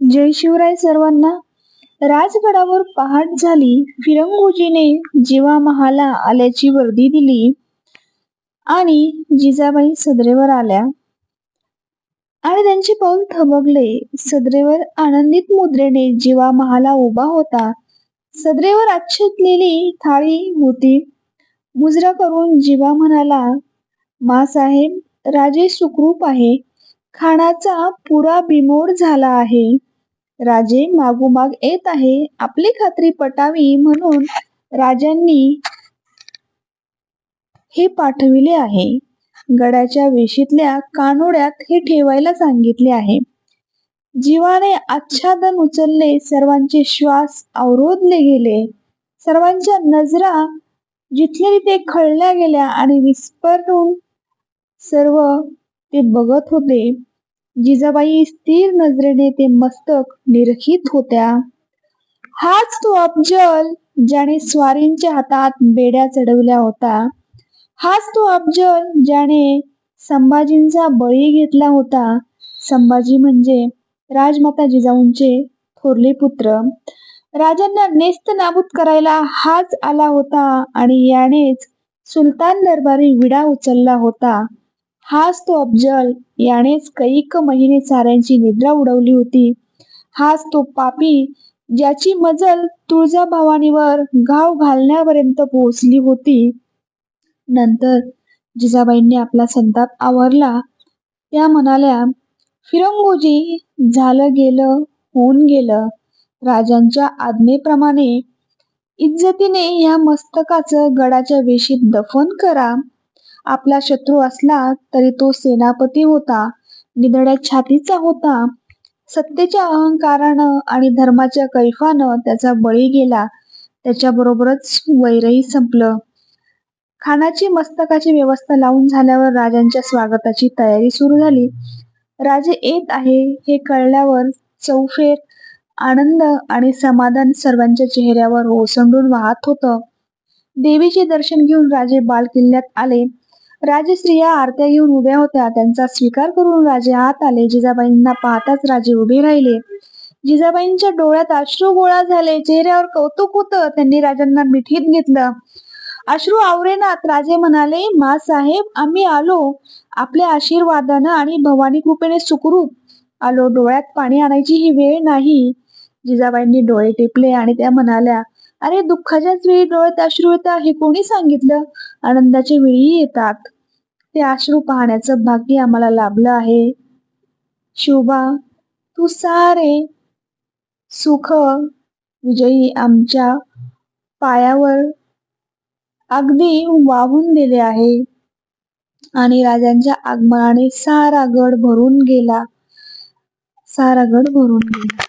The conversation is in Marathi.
जय शिवराय सर्वांना. राजगडावर पहाट झाली. फिरंगोजीने जीवा महाला आल्याची वर्दी दिली आणि जिजाबाई सदरेवर आल्या. आणि त्यांचे पाऊल थबकले सदरेवर आनंदित मुद्रेने जीवा महाला उभा होता. सदरेवर अच्छेतलेली थाळी होती. मुजरा करून जीवा म्हणाला मासाहेब राजे सुखरूप आहे. खानाचा पुरा बिमोड झाला आहे. राजे मागोमाग येत आहे. आपली खात्री पटावी म्हणून राजांनी हे पाठविले आहे. गडाच्या वेशीतल्या कानोड्यात हे ठेवायला सांगितले आहे. जीवाने आच्छादन उचलले सर्वांचे श्वास अवरोधले गेले. सर्वांच्या नजरा जिथल्या तिथे खळल्या गेल्या आणि विस्फारून सर्व ते बघत होते. जिजाबाई स्थिर नजरेने ते मस्तक निरखित होत्या. हाच तो अफजल ज्याने स्वारींच्या हातात बेड्या चढवल्या होता हाच तो अफजल ज्याने संभाजींचा बळी घेतला होता. संभाजी म्हणजे राजमाता जिजाऊंचे थोरले पुत्र. राजांना नेस्त नाबूद करायला हाच आला होता आणि यानेच सुलतान दरबारी विडा उचलला होता. हाच तो अफजल. यानेच कैक महिने साऱ्यांची निद्रा उडवली होती. हाच तो पापी ज्याची मजल तुळजाभवानीवर घाव घालण्यापर्यंत पोहोचली होती. नंतर जिजाबाईंनी आपला संताप आवरला. त्या म्हणाल्या फिरंगोजी झालं गेलं होऊन गेलं. राजांच्या आज्ञेप्रमाणे इज्जतीने या मस्तकाचं गडाच्या वेशीत दफन करा. आपला शत्रू असला तरी तो सेनापती होता निधड्या छातीचा होता. सत्तेच्या अहंकारानं आणि धर्माच्या कैफानं त्याचा बळी गेला. त्याच्याबरोबरच वैरही संपलं. खानाची मस्तकाची व्यवस्था लावून झाल्यावर राजांच्या स्वागताची तयारी सुरू झाली. राजे येत आहे हे कळल्यावर चौफेर आनंद आणि समाधान सर्वांच्या चेहऱ्यावर ओसंडून वाहत होतं. देवीचे दर्शन घेऊन राजे बाल किल्ल्यात आले. राजस्त्रिया आरत्या येऊन उभ्या होत्या. त्यांचा स्वीकार करून राजे आत आले. जिजाबाईंना पाहताच राजे उभे राहिले. जिजाबाईंच्या डोळ्यात अश्रू गोळा झाले. चेहऱ्यावर कौतुक होतं. त्यांनी राजांना मिठीत घेतलं. अश्रू आवरेनात राजे म्हणाले मा साहेब आम्ही आलो. आपल्या आशीर्वादानं आणि भवानी कृपेने सुखरूप आलो. डोळ्यात पाणी आणायची ही वेळ नाही. जिजाबाईंनी डोळे टिपले आणि त्या म्हणाल्या अरे दुःखाच्याच वेळी डोळ्यात अश्रू येतात हे कोणी सांगितलं? आनंदाच्या वेळी येतात. ते अश्रू पाहण्याचं भाग्य आम्हाला लाभलं आहे. शोभा तू सारे सुख विजयी आमच्या पायावर अगदी वाहून दिले आहे. आणि राजांच्या आगमनाने सारा गड भरून गेला. सारा गड भरून गेला.